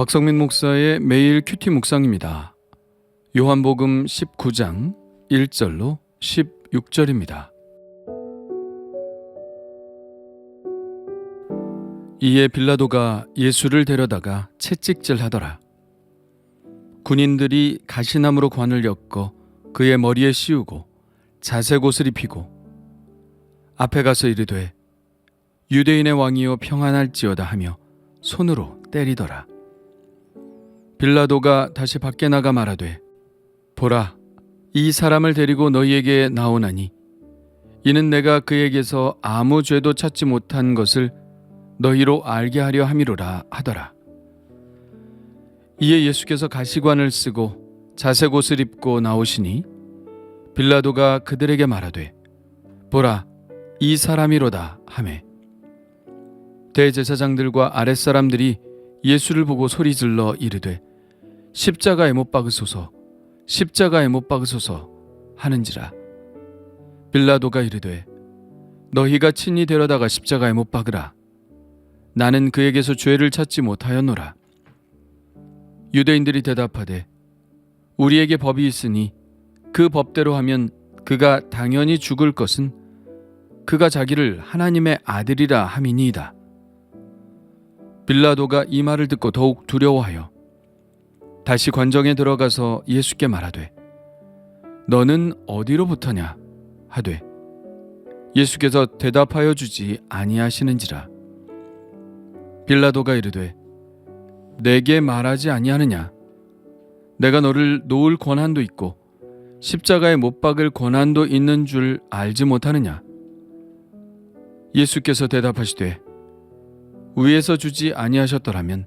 박성민 목사의 매일 큐티 묵상입니다. 요한복음 19장 1절로 16절입니다. 이에 빌라도가 예수를 데려다가 채찍질하더라. 군인들이 가시나무로 관을 엮어 그의 머리에 씌우고 자색 옷을 입히고 앞에 가서 이르되 유대인의 왕이여 평안할지어다 하며 손으로 때리더라. 빌라도가 다시 밖에 나가 말하되 보라 이 사람을 데리고 너희에게 나오나니 이는 내가 그에게서 아무 죄도 찾지 못한 것을 너희로 알게 하려 함이로라 하더라. 이에 예수께서 가시관을 쓰고 자색 옷을 입고 나오시니 빌라도가 그들에게 말하되 보라 이 사람이로다 하매 대제사장들과 아랫사람들이 예수를 보고 소리질러 이르되 십자가에 못 박으소서 십자가에 못 박으소서 하는지라. 빌라도가 이르되 너희가 친히 데려다가 십자가에 못 박으라. 나는 그에게서 죄를 찾지 못하였노라. 유대인들이 대답하되 우리에게 법이 있으니 그 법대로 하면 그가 당연히 죽을 것은 그가 자기를 하나님의 아들이라 함이니이다. 빌라도가 이 말을 듣고 더욱 두려워하여 다시 관정에 들어가서 예수께 말하되 너는 어디로부터냐? 하되 예수께서 대답하여 주지 아니하시는지라. 빌라도가 이르되 내게 말하지 아니하느냐? 내가 너를 놓을 권한도 있고 십자가에 못 박을 권한도 있는 줄 알지 못하느냐? 예수께서 대답하시되 위에서 주지 아니하셨더라면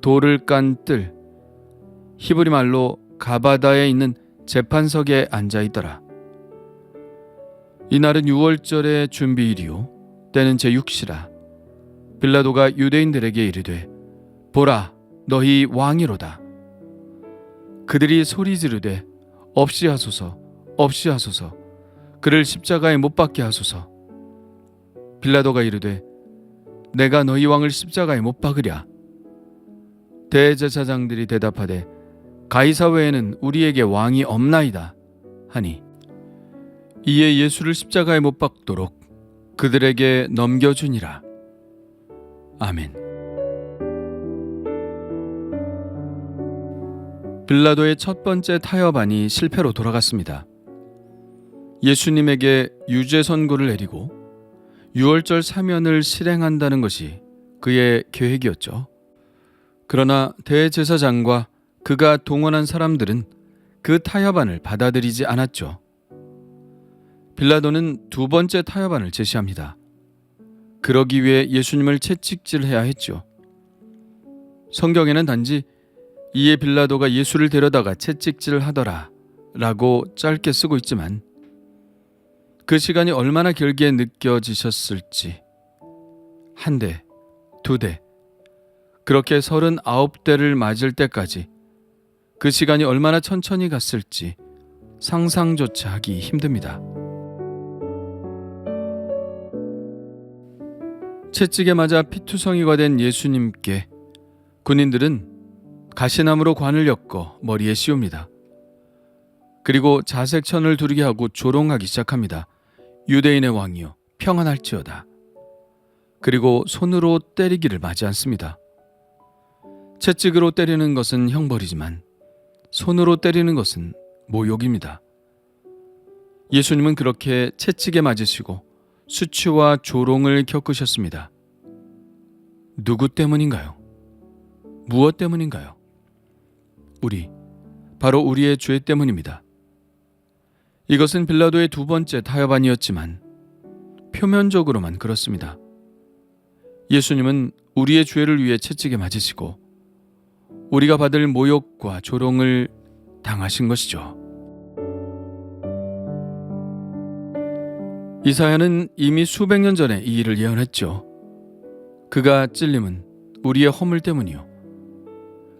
돌을 깐 뜰 히브리 말로 가바다에 있는 재판석에 앉아 있더라. 이날은 6월절의 준비일이요 때는 제6시라 빌라도가 유대인들에게 이르되 보라 너희 왕이로다. 그들이 소리 지르되 없이 하소서 없이 하소서 그를 십자가에 못 박게 하소서 빌라도가 이르되 내가 너희 왕을 십자가에 못 박으랴. 대제사장들이 대답하되 가이사 외에는 우리에게 왕이 없나이다 하니 이에 예수를 십자가에 못 박도록 그들에게 넘겨주니라. 아멘. 빌라도의 첫 번째 타협안이 실패로 돌아갔습니다. 예수님에게 유죄 선고를 내리고 유월절 사면을 실행한다는 것이 그의 계획이었죠. 그러나 대제사장과 그가 동원한 사람들은 그 타협안을 받아들이지 않았죠. 빌라도는 두 번째 타협안을 제시합니다. 그러기 위해 예수님을 채찍질해야 했죠. 성경에는 단지 이에 빌라도가 예수를 데려다가 채찍질하더라 라고 짧게 쓰고 있지만 그 시간이 얼마나 길게 느껴지셨을지 한 대, 두 대, 그렇게 서른아홉 대를 맞을 때까지 그 시간이 얼마나 천천히 갔을지 상상조차 하기 힘듭니다. 채찍에 맞아 피투성이가 된 예수님께 군인들은 가시나무로 관을 엮어 머리에 씌웁니다. 그리고 자색천을 두르게 하고 조롱하기 시작합니다. 유대인의 왕이여 평안할지어다. 그리고 손으로 때리기를 마지 않습니다. 채찍으로 때리는 것은 형벌이지만 손으로 때리는 것은 모욕입니다. 예수님은 그렇게 채찍에 맞으시고 수치와 조롱을 겪으셨습니다. 누구 때문인가요? 무엇 때문인가요? 우리, 바로 우리의 죄 때문입니다. 이것은 빌라도의 두 번째 타협안이었지만 표면적으로만 그렇습니다. 예수님은 우리의 죄를 위해 채찍에 맞으시고 우리가 받을 모욕과 조롱을 당하신 것이죠. 이사야는 이미 수백 년 전에 이 일을 예언했죠. 그가 찔림은 우리의 허물 때문이요.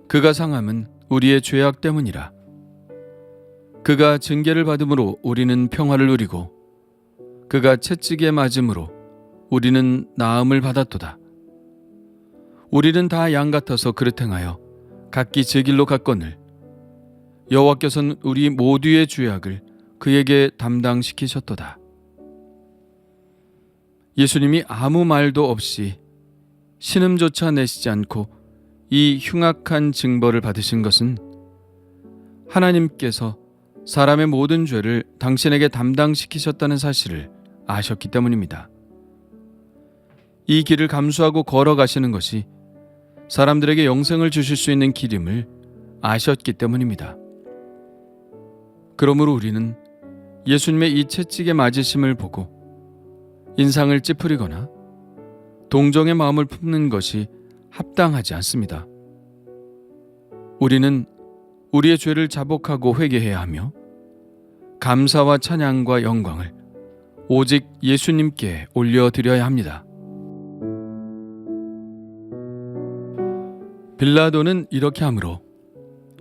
그가 상함은 우리의 죄악 때문이라. 그가 징계를 받음으로 우리는 평화를 누리고 그가 채찍에 맞음으로 우리는 나음을 받았도다. 우리는 다 양 같아서 그릇 행하여 각기 제 길로 갔거늘 여호와께서는 우리 모두의 죄악을 그에게 담당시키셨도다. 예수님이 아무 말도 없이 신음조차 내시지 않고 이 흉악한 징벌을 받으신 것은 하나님께서 사람의 모든 죄를 당신에게 담당시키셨다는 사실을 아셨기 때문입니다. 이 길을 감수하고 걸어가시는 것이 사람들에게 영생을 주실 수 있는 길임을 아셨기 때문입니다. 그러므로 우리는 예수님의 이 채찍에 맞으심을 보고 인상을 찌푸리거나 동정의 마음을 품는 것이 합당하지 않습니다. 우리는 우리의 죄를 자복하고 회개해야 하며 감사와 찬양과 영광을 오직 예수님께 올려드려야 합니다. 빌라도는 이렇게 하므로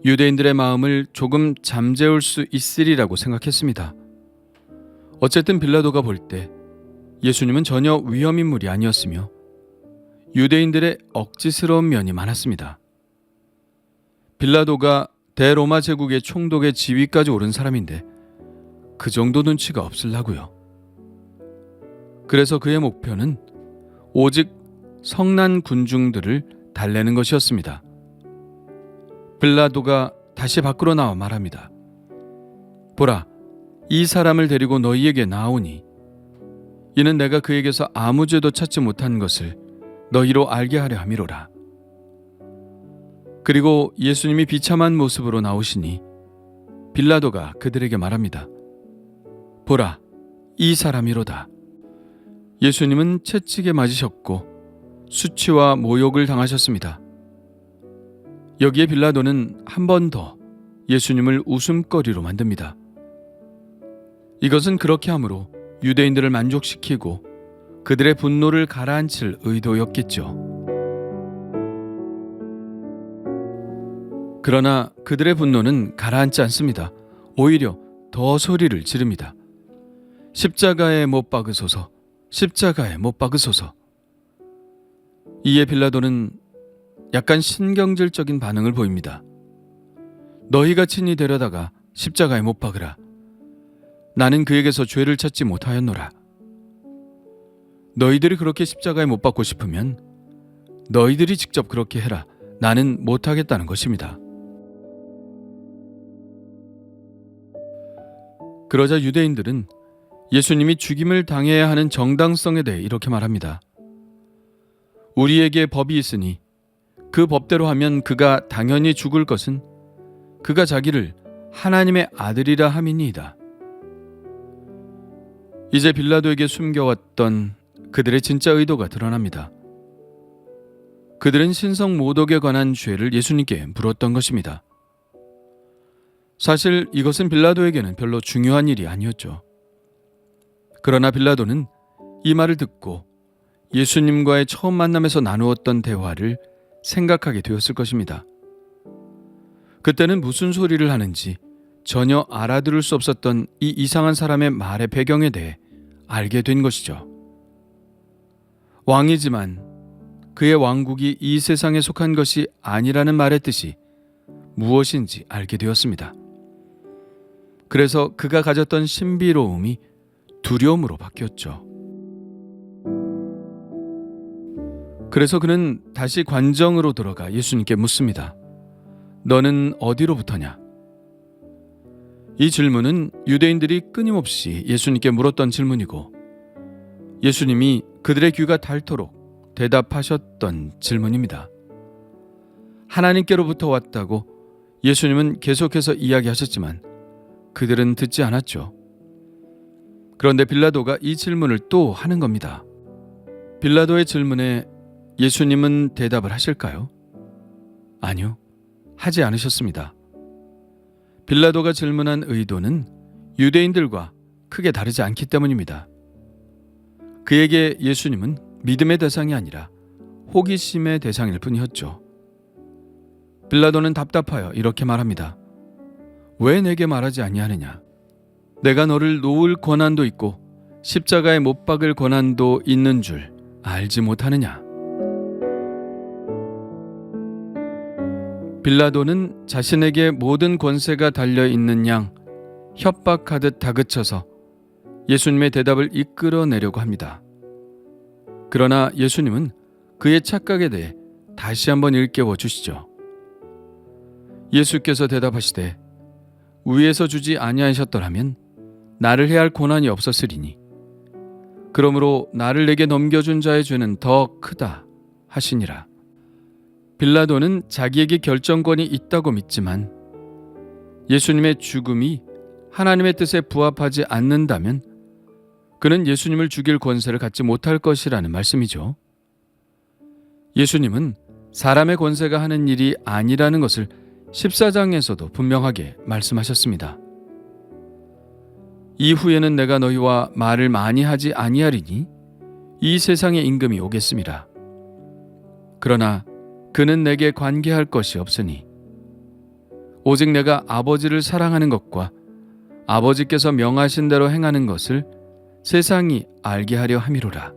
유대인들의 마음을 조금 잠재울 수 있으리라고 생각했습니다. 어쨌든 빌라도가 볼 때 예수님은 전혀 위험 인물이 아니었으며 유대인들의 억지스러운 면이 많았습니다. 빌라도가 대로마 제국의 총독의 지위까지 오른 사람인데 그 정도 눈치가 없을라고요. 그래서 그의 목표는 오직 성난 군중들을 달래는 것이었습니다. 빌라도가 다시 밖으로 나와 말합니다. 보라, 이 사람을 데리고 너희에게 나오니 이는 내가 그에게서 아무 죄도 찾지 못한 것을 너희로 알게 하려 함이로라. 그리고 예수님이 비참한 모습으로 나오시니 빌라도가 그들에게 말합니다. 보라, 이 사람이로다. 예수님은 채찍에 맞으셨고 수치와 모욕을 당하셨습니다. 여기에 빌라도는 한 번 더 예수님을 웃음거리로 만듭니다. 이것은 그렇게 함으로 유대인들을 만족시키고 그들의 분노를 가라앉힐 의도였겠죠. 그러나 그들의 분노는 가라앉지 않습니다. 오히려 더 소리를 지릅니다. 십자가에 못 박으소서, 십자가에 못 박으소서. 이에 빌라도는 약간 신경질적인 반응을 보입니다. 너희가 친히 데려다가 십자가에 못 박으라. 나는 그에게서 죄를 찾지 못하였노라. 너희들이 그렇게 십자가에 못 박고 싶으면 너희들이 직접 그렇게 해라. 나는 못하겠다는 것입니다. 그러자 유대인들은 예수님이 죽임을 당해야 하는 정당성에 대해 이렇게 말합니다. 우리에게 법이 있으니 그 법대로 하면 그가 당연히 죽을 것은 그가 자기를 하나님의 아들이라 함이니이다. 이제 빌라도에게 숨겨왔던 그들의 진짜 의도가 드러납니다. 그들은 신성 모독에 관한 죄를 예수님께 물었던 것입니다. 사실 이것은 빌라도에게는 별로 중요한 일이 아니었죠. 그러나 빌라도는 이 말을 듣고 예수님과의 처음 만남에서 나누었던 대화를 생각하게 되었을 것입니다. 그때는 무슨 소리를 하는지 전혀 알아들을 수 없었던 이 이상한 사람의 말의 배경에 대해 알게 된 것이죠. 왕이지만 그의 왕국이 이 세상에 속한 것이 아니라는 말의 뜻이 무엇인지 알게 되었습니다. 그래서 그가 가졌던 신비로움이 두려움으로 바뀌었죠. 그래서 그는 다시 관정으로 들어가 예수님께 묻습니다. 너는 어디로부터냐? 이 질문은 유대인들이 끊임없이 예수님께 물었던 질문이고 예수님이 그들의 귀가 닳도록 대답하셨던 질문입니다. 하나님께로부터 왔다고 예수님은 계속해서 이야기하셨지만 그들은 듣지 않았죠. 그런데 빌라도가 이 질문을 또 하는 겁니다. 빌라도의 질문에 예수님은 대답을 하실까요? 아니요. 하지 않으셨습니다. 빌라도가 질문한 의도는 유대인들과 크게 다르지 않기 때문입니다. 그에게 예수님은 믿음의 대상이 아니라 호기심의 대상일 뿐이었죠. 빌라도는 답답하여 이렇게 말합니다. 왜 내게 말하지 아니하느냐? 내가 너를 놓을 권한도 있고 십자가에 못 박을 권한도 있는 줄 알지 못하느냐? 빌라도는 자신에게 모든 권세가 달려 있는 양 협박하듯 다그쳐서 예수님의 대답을 이끌어내려고 합니다. 그러나 예수님은 그의 착각에 대해 다시 한번 일깨워 주시죠. 예수께서 대답하시되 위에서 주지 아니하셨더라면 나를 해할 고난이 없었으리니 그러므로 나를 내게 넘겨준 자의 죄는 더 크다 하시니라. 빌라도는 자기에게 결정권이 있다고 믿지만 예수님의 죽음이 하나님의 뜻에 부합하지 않는다면 그는 예수님을 죽일 권세를 갖지 못할 것이라는 말씀이죠. 예수님은 사람의 권세가 하는 일이 아니라는 것을 14장에서도 분명하게 말씀하셨습니다. 이후에는 내가 너희와 말을 많이 하지 아니하리니 이 세상의 임금이 오겠습니다. 그러나 그는 내게 관계할 것이 없으니 오직 내가 아버지를 사랑하는 것과 아버지께서 명하신 대로 행하는 것을 세상이 알게 하려 함이로라.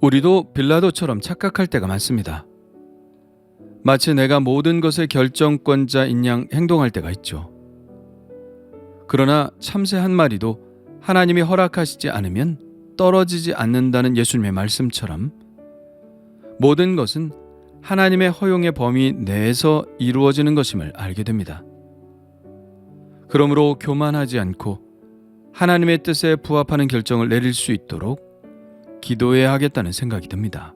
우리도 빌라도처럼 착각할 때가 많습니다. 마치 내가 모든 것의 결정권자인 양 행동할 때가 있죠. 그러나 참새 한 마리도 하나님이 허락하시지 않으면 떨어지지 않는다는 예수님의 말씀처럼 모든 것은 하나님의 허용의 범위 내에서 이루어지는 것임을 알게 됩니다. 그러므로 교만하지 않고 하나님의 뜻에 부합하는 결정을 내릴 수 있도록 기도해야 하겠다는 생각이 듭니다.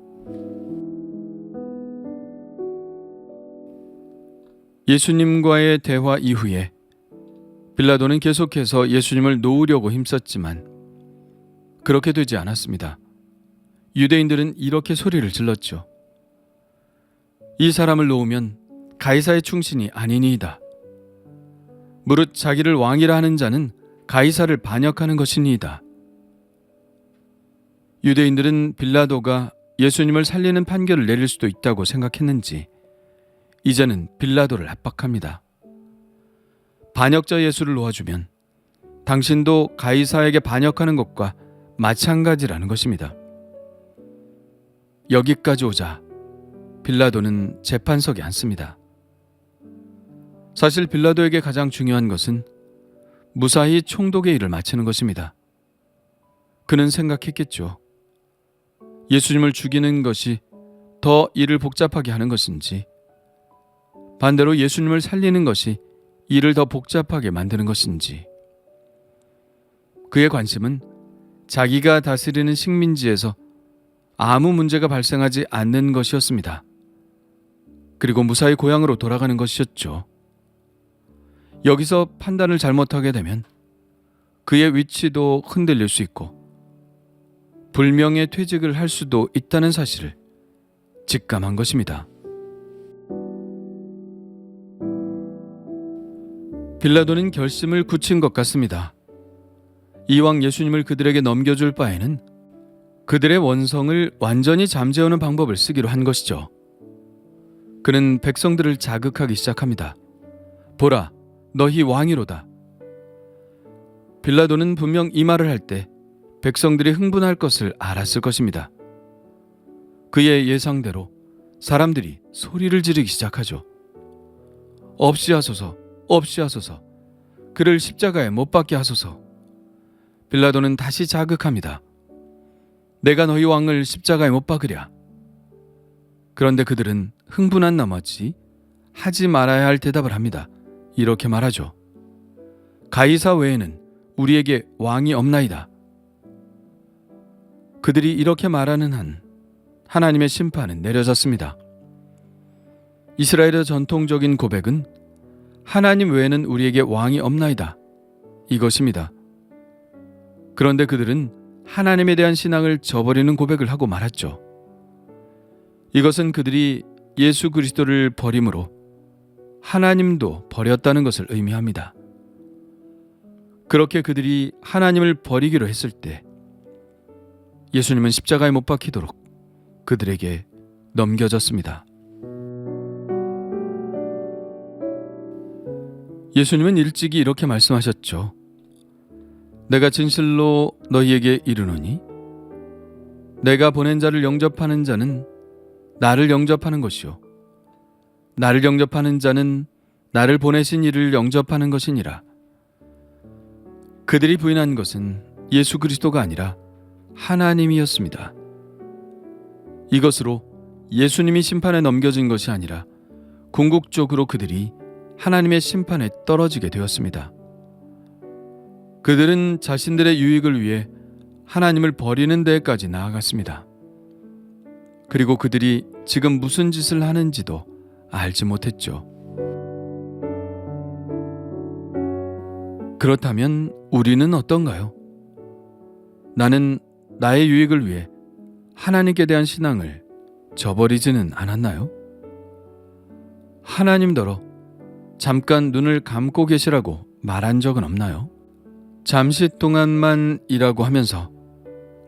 예수님과의 대화 이후에 빌라도는 계속해서 예수님을 놓으려고 힘썼지만 그렇게 되지 않았습니다. 유대인들은 이렇게 소리를 질렀죠. 이 사람을 놓으면 가이사의 충신이 아니니이다. 무릇 자기를 왕이라 하는 자는 가이사를 반역하는 것이니이다. 유대인들은 빌라도가 예수님을 살리는 판결을 내릴 수도 있다고 생각했는지 이제는 빌라도를 압박합니다. 반역자 예수를 놓아주면 당신도 가이사에게 반역하는 것과 마찬가지라는 것입니다. 여기까지 오자 빌라도는 재판석에 앉습니다. 사실 빌라도에게 가장 중요한 것은 무사히 총독의 일을 마치는 것입니다. 그는 생각했겠죠. 예수님을 죽이는 것이 더 일을 복잡하게 하는 것인지, 반대로 예수님을 살리는 것이 일을 더 복잡하게 만드는 것인지. 그의 관심은 자기가 다스리는 식민지에서 아무 문제가 발생하지 않는 것이었습니다. 그리고 무사히 고향으로 돌아가는 것이었죠. 여기서 판단을 잘못하게 되면 그의 위치도 흔들릴 수 있고 불명예 퇴직을 할 수도 있다는 사실을 직감한 것입니다. 빌라도는 결심을 굳힌 것 같습니다. 이왕 예수님을 그들에게 넘겨줄 바에는 그들의 원성을 완전히 잠재우는 방법을 쓰기로 한 것이죠. 그는 백성들을 자극하기 시작합니다. 보라, 너희 왕이로다. 빌라도는 분명 이 말을 할 때 백성들이 흥분할 것을 알았을 것입니다. 그의 예상대로 사람들이 소리를 지르기 시작하죠. 없이 하소서, 없이 하소서, 그를 십자가에 못 박게 하소서. 빌라도는 다시 자극합니다. 내가 너희 왕을 십자가에 못 박으랴. 그런데 그들은 흥분한 나머지 하지 말아야 할 대답을 합니다. 이렇게 말하죠. 가이사 외에는 우리에게 왕이 없나이다. 그들이 이렇게 말하는 한 하나님의 심판은 내려졌습니다. 이스라엘의 전통적인 고백은 하나님 외에는 우리에게 왕이 없나이다. 이것입니다. 그런데 그들은 하나님에 대한 신앙을 저버리는 고백을 하고 말았죠. 이것은 그들이 예수 그리스도를 버림으로 하나님도 버렸다는 것을 의미합니다. 그렇게 그들이 하나님을 버리기로 했을 때 예수님은 십자가에 못 박히도록 그들에게 넘겨졌습니다. 예수님은 일찍이 이렇게 말씀하셨죠. 내가 진실로 너희에게 이르노니 내가 보낸 자를 영접하는 자는 나를 영접하는 것이요 나를 영접하는 자는 나를 보내신 이를 영접하는 것이니라. 그들이 부인한 것은 예수 그리스도가 아니라 하나님이었습니다. 이것으로 예수님이 심판에 넘겨진 것이 아니라 궁극적으로 그들이 하나님의 심판에 떨어지게 되었습니다. 그들은 자신들의 유익을 위해 하나님을 버리는 데까지 나아갔습니다. 그리고 그들이 지금 무슨 짓을 하는지도 알지 못했죠. 그렇다면 우리는 어떤가요? 나는 나의 유익을 위해 하나님께 대한 신앙을 저버리지는 않았나요? 하나님더러 잠깐 눈을 감고 계시라고 말한 적은 없나요? 잠시 동안만이라고 하면서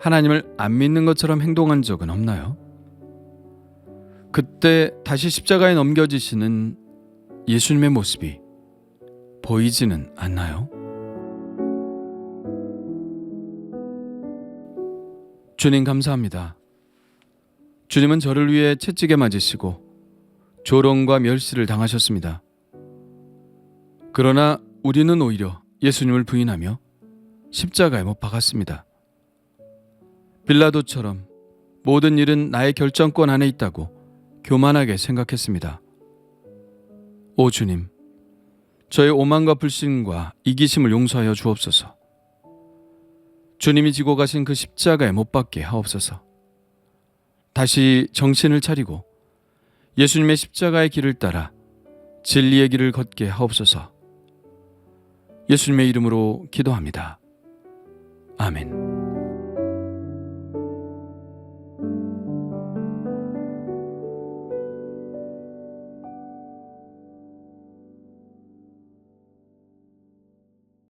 하나님을 안 믿는 것처럼 행동한 적은 없나요? 그때 다시 십자가에 넘겨지시는 예수님의 모습이 보이지는 않나요? 주님 감사합니다. 주님은 저를 위해 채찍에 맞으시고 조롱과 멸시를 당하셨습니다. 그러나 우리는 오히려 예수님을 부인하며 십자가에 못 박았습니다. 빌라도처럼 모든 일은 나의 결정권 안에 있다고 교만하게 생각했습니다. 오 주님, 저의 오만과 불신과 이기심을 용서하여 주옵소서. 주님이 지고 가신 그 십자가에 못 박게 하옵소서. 다시 정신을 차리고 예수님의 십자가의 길을 따라 진리의 길을 걷게 하옵소서. 예수님의 이름으로 기도합니다. 아멘.